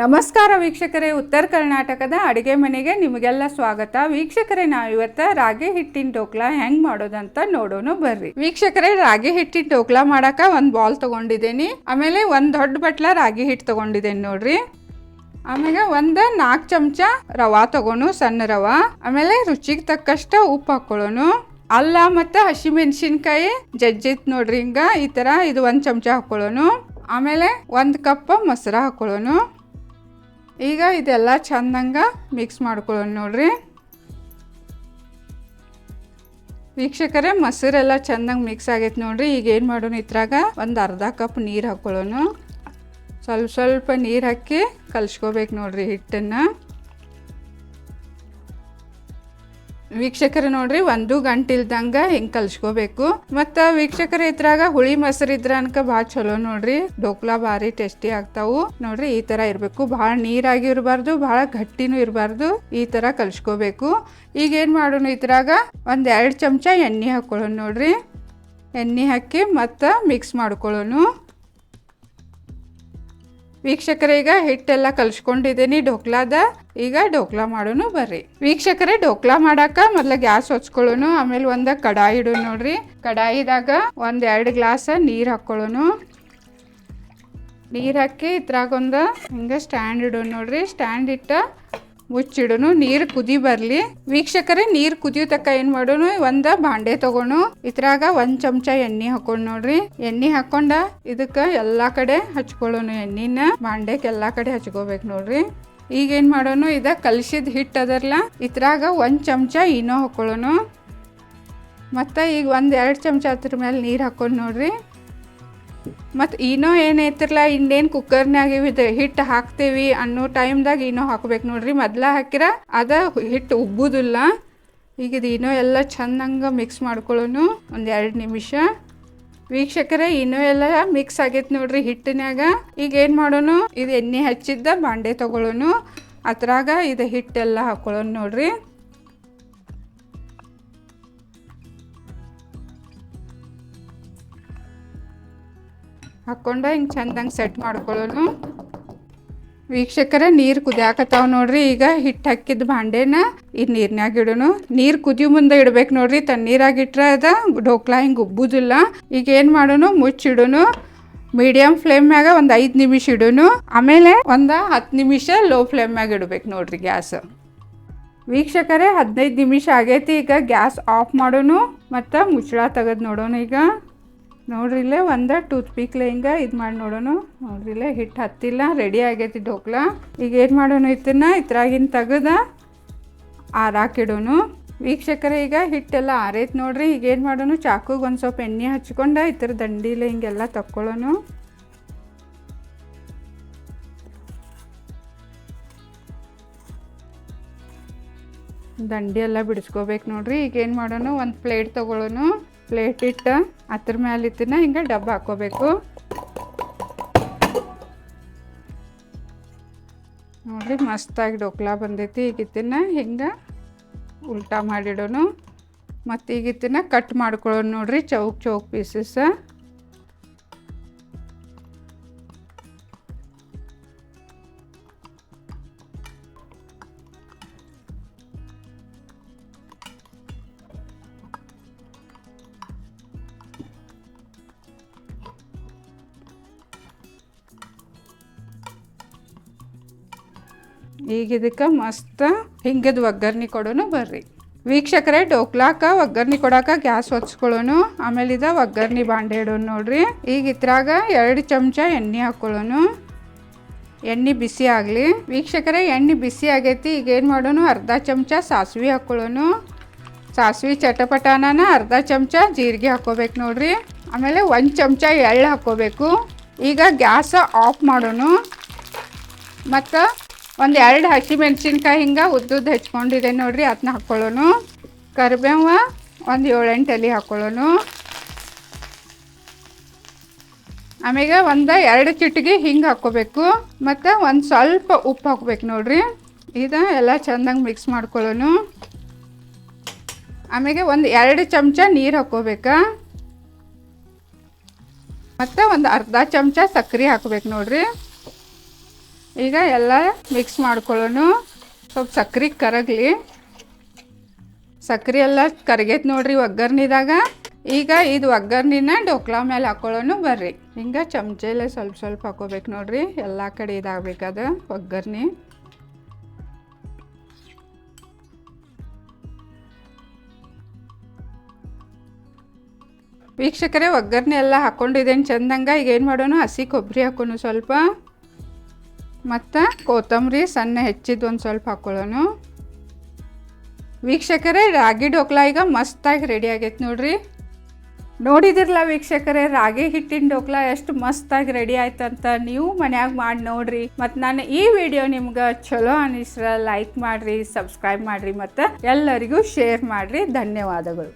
ನಮಸ್ಕಾರ ವೀಕ್ಷಕರೇ, ಉತ್ತರ ಕರ್ನಾಟಕದ ಅಡುಗೆ ಮನೆಗೆ ನಿಮಗೆಲ್ಲ ಸ್ವಾಗತ. ವೀಕ್ಷಕರೇ, ನಾವು ಇವತ್ತ ರಾಗಿ ಹಿಟ್ಟಿನ ಡೋಕ್ಲಾ ಹೆಂಗ್ ಮಾಡೋದಂತ ನೋಡೋಣ ಬರ್ರಿ. ವೀಕ್ಷಕರೇ, ರಾಗಿ ಹಿಟ್ಟಿನ ಡೋಕ್ಲಾ ಮಾಡಾಕ ಒಂದ್ ಬಾಲ್ ತಗೊಂಡಿದ್ದೀನಿ. ಆಮೇಲೆ ಒಂದ್ ದೊಡ್ಡ ಬಟ್ಲ ರಾಗಿ ಹಿಟ್ಟು ತಗೊಂಡಿದ್ದೀನಿ ನೋಡ್ರಿ. ಆಮೇಲೆ ಒಂದು ನಾಲ್ಕು ಚಮಚ ರವಾ ತಗೋನು ಸಣ್ಣ ರವಾ. ಆಮೇಲೆ ರುಚಿಗೆ ತಕ್ಕಷ್ಟ ಉಪ್ಪು ಹಾಕೊಳ್ಳೋನು ಅಲ್ಲ ಮತ್ತು ಹಸಿಮೆಣಸಿನ್ಕಾಯಿ, ಜಜ್ಜಿತ್ ನೋಡ್ರಿ ಹಿಂಗ, ಈ ಥರ ಇದು ಒಂದು ಚಮಚ ಹಾಕೊಳ್ಳೋನು ಆಮೇಲೆ ಒಂದು ಕಪ್ ಮೊಸರ ಹಾಕೊಳ್ಳೋನು ಈಗ ಇದೆಲ್ಲ ಚಂದಂಗ ಮಿಕ್ಸ್ ಮಾಡ್ಕೊಳ್ಳೋಣ ನೋಡ್ರಿ. ವೀಕ್ಷಕರೇ, ಮೊಸರೆಲ್ಲ ಚಂದಂಗೆ ಮಿಕ್ಸ್ ಆಗೈತೆ ನೋಡ್ರಿ. ಈಗ ಏನು ಮಾಡೋಣ ಇದ್ರಾಗ? ಒಂದು ಅರ್ಧ ಕಪ್ ನೀರು ಹಾಕ್ಕೊಳ್ಳೋಣ ಸ್ವಲ್ಪ ಸ್ವಲ್ಪ ನೀರು ಹಾಕಿ ಕಲ್ಸ್ಕೋಬೇಕು ನೋಡ್ರಿ ಹಿಟ್ಟನ್ನು. ವೀಕ್ಷಕರು ನೋಡ್ರಿ, ಒಂದು ಗಂಟೆ ಇಲ್ದಂಗ ಹಿಂಗೆ ಕಲ್ಸ್ಕೋಬೇಕು. ಮತ್ತ ವೀಕ್ಷಕರ ಇದ್ರಾಗ ಹುಳಿ ಮೊಸರು ಇದ್ರ ಅನ್ಕ ಭಾಳ ಚಲೋ ನೋಡ್ರಿ. ಡೋಕ್ಲಾ ಭಾರಿ ಟೇಸ್ಟಿ ಆಗ್ತಾವು. ನೋಡ್ರಿ, ಈ ತರ ಇರಬೇಕು. ಭಾಳ ನೀರಾಗಿ ಇರಬಾರ್ದು, ಭಾಳ ಗಟ್ಟಿನೂ ಇರಬಾರ್ದು. ಈ ತರ ಕಲ್ಸ್ಕೋಬೇಕು. ಈಗ ಏನ್ ಮಾಡೋಣ ಇದ್ರಾಗ? ಒಂದ್ ಎರಡು ಚಮಚ ಎಣ್ಣೆ ಹಾಕೊಳ್ಳೋಣ ನೋಡ್ರಿ. ಎಣ್ಣೆ ಹಾಕಿ ಮತ್ತ ಮಿಕ್ಸ್ ಮಾಡ್ಕೊಳ್ಳೋನು ವೀಕ್ಷಕರೇ, ಈಗ ಹಿಟ್ಟೆಲ್ಲ ಕಲ್ಸ್ಕೊಂಡಿದ್ದೀನಿ. ಢೋಕ್ಲಾದ ಈಗ ಢೋಕ್ಲಾ ಮಾಡೋನು ಬರ್ರಿ. ವೀಕ್ಷಕರೇ ಢೋಕ್ಲಾ ಮಾಡಾಕ ಮೊದ್ಲ ಗ್ಯಾಸ್ ಹೊಚ್ಕೊಳ್ಳೋನು, ಆಮೇಲೆ ಒಂದ ಕಡಾಯಿ ಇಡು ನೋಡ್ರಿ. ಕಡಾಯಿದಾಗ ಒಂದ್ ಎರಡು ಗ್ಲಾಸ್ ನೀರು ಹಾಕ್ಕೊಳ್ಳೋನು. ನೀರು ಹಾಕಿ ಇದ್ರಾಗ ಒಂದು ಹಿಂಗೆ ಸ್ಟ್ಯಾಂಡ್ ಇಡೋನು ನೋಡ್ರಿ. ಸ್ಟ್ಯಾಂಡ್ ಇಟ್ಟ ಮುಚ್ಚಿಡೋನು, ನೀರು ಕುದಿ ಬರಲಿ. ವೀಕ್ಷಕರೇ, ನೀರು ಕುದಿಯೋ ತಕ್ಕ ಏನು ಮಾಡೋನು? ಒಂದ ಬಾಂಡೆ ತಗೋಣು. ಇದ್ರಾಗ ಒಂದ್ ಚಮಚ ಎಣ್ಣೆ ಹಾಕೊಂಡ್ ನೋಡ್ರಿ. ಎಣ್ಣೆ ಹಾಕೊಂಡ ಇದಕ್ಕ ಎಲ್ಲಾ ಕಡೆ ಹಚ್ಕೊಳ್ಳೋನು ಎಣ್ಣಿನ. ಬಾಂಡೆಕ್ ಎಲ್ಲಾ ಕಡೆ ಹಚ್ಕೋಬೇಕು ನೋಡ್ರಿ. ಈಗ ಏನು ಮಾಡೋನು? ಇದ ಕಲಿಸಿದ ಹಿಟ್ಟು ಅದರ್ಲ. ಇದ್ರಾಗ ಒಂದ್ ಚಮಚ ಇನೋ ಹಾಕೊಳ್ಳೋನು. ಮತ್ತು ಈಗ ಒಂದ್ ಎರಡು ಚಮಚ ಅದ್ರ ಮೇಲೆ ನೀರು ಹಾಕೊಂಡು ನೋಡ್ರಿ. ಮತ್ತು ಈನೋ ಏನೈತಿರಲ್ಲ ಇನ್ನೇನು ಕುಕ್ಕರ್ನಾಗ ಇದು ಹಿಟ್ಟು ಹಾಕ್ತೇವಿ ಅನ್ನೋ ಟೈಮ್ದಾಗ ಏನೋ ಹಾಕ್ಬೇಕು ನೋಡ್ರಿ. ಮೊದ್ಲ ಹಾಕಿರ ಅದ ಹಿಟ್ಟು ಉಬ್ಬುದಿಲ್ಲ ಈಗ ಇದು ಏನೋ ಎಲ್ಲ ಚೆಂದಂಗೆ ಮಿಕ್ಸ್ ಮಾಡ್ಕೊಳ್ಳೋನು ಒಂದು ಎರಡು ನಿಮಿಷ. ವೀಕ್ಷಕರೇ, ಇನ್ನೂ ಎಲ್ಲ ಮಿಕ್ಸ್ ಆಗೈತೆ ನೋಡ್ರಿ ಹಿಟ್ಟಿನಾಗ ಈಗ ಏನು ಮಾಡೋನು, ಇದು ಎಣ್ಣೆ ಹಚ್ಚಿದ್ದ ಬಾಂಡೆ ತೊಗೊಳ್ಳೋನು ಅದ್ರಾಗ ಇದು ಹಿಟ್ಟೆಲ್ಲ ಹಾಕೊಳ್ಳೋನು ನೋಡ್ರಿ. ಹಾಕ್ಕೊಂಡ ಹಿಂಗೆ ಚಂದಂಗೆ ಸೆಟ್ ಮಾಡ್ಕೊಳ್ಳೋನು. ವೀಕ್ಷಕರ, ನೀರು ಕುದಿಯಾಕತ್ತಾವ ನೋಡ್ರಿ. ಈಗ ಹಿಟ್ಟು ಹಾಕಿದ ಭಾಂಡೆನ ಈ ನೀರ್ನ್ಯಾಗ ಇಡೋನು. ನೀರು ಕುದಿ ಮುಂದೆ ಇಡ್ಬೇಕು ನೋಡ್ರಿ. ತಣ್ಣೀರಾಗ ಇಟ್ಟರೆ ಅದ ಢೋಕ್ಲಾ ಹಿಂಗೆ ಉಬ್ಬುದಿಲ್ಲ. ಈಗ ಏನು ಮಾಡೋನು? ಮುಚ್ಚಿಡೋನು ಮೀಡಿಯಮ್ ಫ್ಲೇಮ್ ಮ್ಯಾಗ ಒಂದು ಐದು ನಿಮಿಷ ಇಡೋನು. ಆಮೇಲೆ ಒಂದು ಹತ್ತು ನಿಮಿಷ ಲೋ ಫ್ಲೇಮ್ ಮ್ಯಾಗ ಇಡಬೇಕು ನೋಡ್ರಿ ಗ್ಯಾಸ್. ವೀಕ್ಷಕರೇ, ಹದಿನೈದು ನಿಮಿಷ ಆಗೈತಿ. ಈಗ ಗ್ಯಾಸ್ ಆಫ್ ಮಾಡೋನು ಮತ್ತು ಮುಚ್ಚಳ ತೆಗೆದು ನೋಡೋಣ ಈಗ. ನೋಡ್ರಿ, ಇಲ್ಲೇ ಒಂದು ಟೂತ್ ಪಿಕ್ಲೆ ಹಿಂಗೆ ಇದು ಮಾಡಿ ನೋಡೋಣ ನೋಡ್ರಿ, ಇಲ್ಲೇ ಹಿಟ್ಟು ಹತ್ತಿಲ್ಲ ರೆಡಿ ಆಗೈತಿ ಢೋಕ್ಲಾ ಈಗ ಏನು ಮಾಡೋಣ ಇದನ್ನ ಇದ್ರಾಗಿನ ತೆಗೆದ ಆರಾಕಿಡೋನು ವೀಕ್ಷಕರ, ಈಗ ಹಿಟ್ಟೆಲ್ಲ ಆರೈತೆ ನೋಡ್ರಿ. ಈಗ ಏನು ಮಾಡೋಣ ಚಾಕುಗೆ ಒಂದು ಸ್ವಲ್ಪ ಎಣ್ಣೆ ಹಚ್ಕೊಂಡು ಈ ಥರ ದಂಡಿಲೆ ಹಿಂಗೆಲ್ಲ ತಕ್ಕೊಳ್ಳೋನು. ದಂಡಿ ಎಲ್ಲ ಬಿಡಿಸ್ಕೋಬೇಕು ನೋಡ್ರಿ. ಈಗ ಏನು ಮಾಡೋಣ ಒಂದು ಪ್ಲೇಟ್ ತೊಗೊಳ್ಳೋನು ಪ್ಲೇಟ್ ಇಟ್ಟು ಅದ್ರ ಮ್ಯಾಲೆ ಇತ್ತಿನ ಹಿಂಗೆ ಡಬ್ಬ ಹಾಕೋಬೇಕು. ನೋಡ್ರಿ ಮಸ್ತಾಗಿ ಡೋಕ್ಲಾ ಬಂದೈತಿ. ಈಗ ಇತ್ತಿನ ಹಿಂಗೆ ಉಲ್ಟಾ ಮಾಡಿಡೋನು. ಮತ್ತು ಈಗ ಇತ್ತಿನ ಕಟ್ ಮಾಡ್ಕೊಳ್ಳೋಣ ನೋಡ್ರಿ. ಚೌಕ್ ಚೌಕ್ ಪೀಸಸ್ ಈಗ ಇದಕ್ಕೆ ಮಸ್ತ್ ಹಿಂಗದ ಒಗ್ಗರ್ಣೆ ಕೊಡೋನು ಬರ್ರಿ. ವೀಕ್ಷಕರೇ, ಡೋಕ್ಲಾಕ ಒಗ್ಗರ್ಣಿ ಕೊಡಾಕ ಗ್ಯಾಸ್ ಹೊಚ್ಕೊಳ್ಳೋನು ಆಮೇಲೆ ಇದ ಒಗ್ಗರ್ಣಿ ಬಾಂಡೆ ಇಡೋನು ನೋಡ್ರಿ. ಈಗ ಇದ್ರಾಗ ಎರಡು ಚಮಚ ಎಣ್ಣೆ ಹಾಕೊಳ್ಳೋನು ಎಣ್ಣೆ ಬಿಸಿ ಆಗಲಿ. ವೀಕ್ಷಕರೇ, ಎಣ್ಣೆ ಬಿಸಿ ಆಗೈತಿ, ಈಗ ಏನು ಮಾಡೋನು, ಅರ್ಧ ಚಮಚ ಸಾಸಿವೆ ಹಾಕೊಳ್ಳೋನು ಸಾಸಿವೆ ಚಟಪಟಾನ ಅರ್ಧ ಚಮಚ ಜೀರಿಗೆ ಹಾಕೋಬೇಕು ನೋಡ್ರಿ. ಆಮೇಲೆ ಒಂದು ಚಮಚ ಎಳ್ಳು ಹಾಕೋಬೇಕು ಈಗ ಗ್ಯಾಸ ಆಫ್ ಮಾಡೋನು. ಮತ್ತು ಒಂದು ಎರಡು ಹಸಿ ಮೆಣಸಿನ್ಕಾಯಿ ಹಿಂಗೆ ಉದ್ದುದ್ದು ಹೆಚ್ಕೊಂಡಿದೆ ನೋಡ್ರಿ ಅದನ್ನ ಹಾಕ್ಕೊಳ್ಳೋನು ಕರಿಬೇವ ಒಂದು ಏಳೆಂಟು ಎಲೆ ಹಾಕ್ಕೊಳ್ಳೋನು ಆಮೇಲೆ ಒಂದು ಎರಡು ಚಿಟಿಗೆ ಹಿಂಗೆ ಹಾಕ್ಕೋಬೇಕು, ಮತ್ತು ಒಂದು ಸ್ವಲ್ಪ ಉಪ್ಪು ಹಾಕ್ಬೇಕು ನೋಡ್ರಿ. ಇದು ಎಲ್ಲ ಚಂದಂಗೆ ಮಿಕ್ಸ್ ಮಾಡ್ಕೊಳ್ಳೋನು. ಆಮೇಲೆ ಒಂದು ಎರಡು ಚಮಚ ನೀರು ಹಾಕ್ಕೋಬೇಕಾ. ಮತ್ತು ಒಂದು ಅರ್ಧ ಚಮಚ ಸಕ್ಕರೆ ಹಾಕ್ಬೇಕು ನೋಡ್ರಿ. ಈಗ ಎಲ್ಲ ಮಿಕ್ಸ್ ಮಾಡ್ಕೊಳ್ಳೋಣ. ಸ್ವಲ್ಪ ಸಕ್ಕರೆ ಕರಗಲಿ. ಸಕ್ಕರೆ ಎಲ್ಲ ಕರಗೈತೆ ನೋಡ್ರಿ ಒಗ್ಗರ್ಣಿದಾಗ. ಈಗ ಇದು ಒಗ್ಗರ್ಣಿನ ಡೋಕ್ಲಾ ಮೇಲೆ ಹಾಕೊಳ್ಳೋಣ ಬರ್ರಿ. ಹಿಂಗೆ ಚಮಚೆಲೆ ಸ್ವಲ್ಪ ಸ್ವಲ್ಪ ಹಾಕೋಬೇಕು ನೋಡ್ರಿ. ಎಲ್ಲ ಕಡೆ ಇದಾಗಬೇಕಾದ ಒಗ್ಗರ್ಣಿ. ವೀಕ್ಷಕರೇ, ಒಗ್ಗರಣೆ ಎಲ್ಲ ಹಾಕ್ಕೊಂಡಿದ್ದೇನೆ ಚಂದಂಗ. ಈಗ ಏನು ಮಾಡೋಣ? ಹಸಿ ಕೊಬ್ಬರಿ ಹಾಕೋಣ ಸ್ವಲ್ಪ. ಮತ್ತು ಕೊತ್ತಂಬರಿ ಸಣ್ಣ ಹೆಚ್ಚಿದ್ದು ಒಂದು ಸ್ವಲ್ಪ ಹಾಕ್ಕೊಳ್ಳೋಣ ವೀಕ್ಷಕರೇ, ರಾಗಿ ಡೋಕ್ಲಾ ಈಗ ಮಸ್ತಾಗಿ ರೆಡಿ ಆಗೈತೆ ನೋಡ್ರಿ. ನೋಡಿದಿರಲ್ಲ ವೀಕ್ಷಕರೇ, ರಾಗಿ ಹಿಟ್ಟಿನ ಡೋಕ್ಲಾ ಎಷ್ಟು ಮಸ್ತಾಗಿ ರೆಡಿ ಆಯ್ತಂತ ನೀವು ಮನ್ಯಾಗ ಮಾಡಿ ನೋಡ್ರಿ. ಮತ್ತು ನಾನು ಈ ವಿಡಿಯೋ ನಿಮ್ಗೆ ಚಲೋ ಅನಿಸ್ರ ಲೈಕ್ ಮಾಡಿರಿ ಸಬ್ಸ್ಕ್ರೈಬ್ ಮಾಡಿರಿ ಮತ್ತು ಎಲ್ಲರಿಗೂ ಶೇರ್ ಮಾಡಿರಿ. ಧನ್ಯವಾದಗಳು.